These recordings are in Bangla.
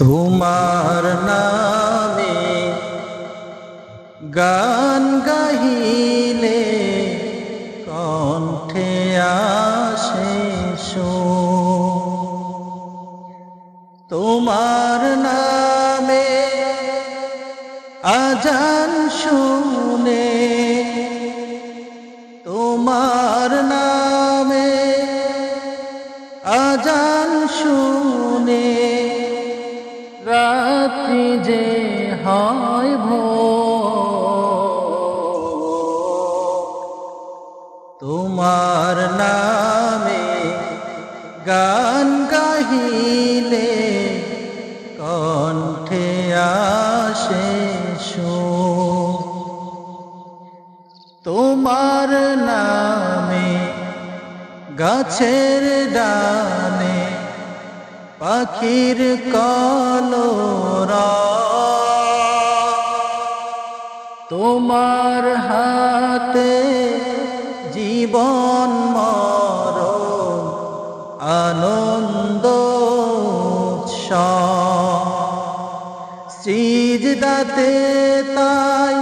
তোমার নামে গান গাহিলে কণ্ঠে আসে সুর। তোমার নামে আজান শুনে তোমার নামে আজান শুনে রাত্রি যে হয় ভোর তোমার নামে গান গাহিলে কণ্ঠে আসে সুর। তোমার নামে গাছের ডানে পাখির কলরা তোমার হাতে জীবন মরণ আনন্দ সৃজদাতে তাই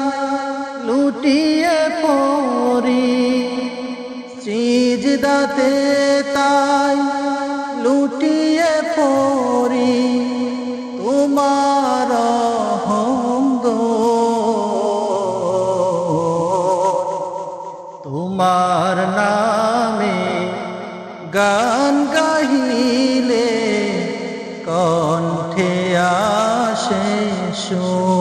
লুটিয়ে পড়ি। সৃজদাতে তাই নামে গান গাহিলে কণ্ঠে আসে সুর।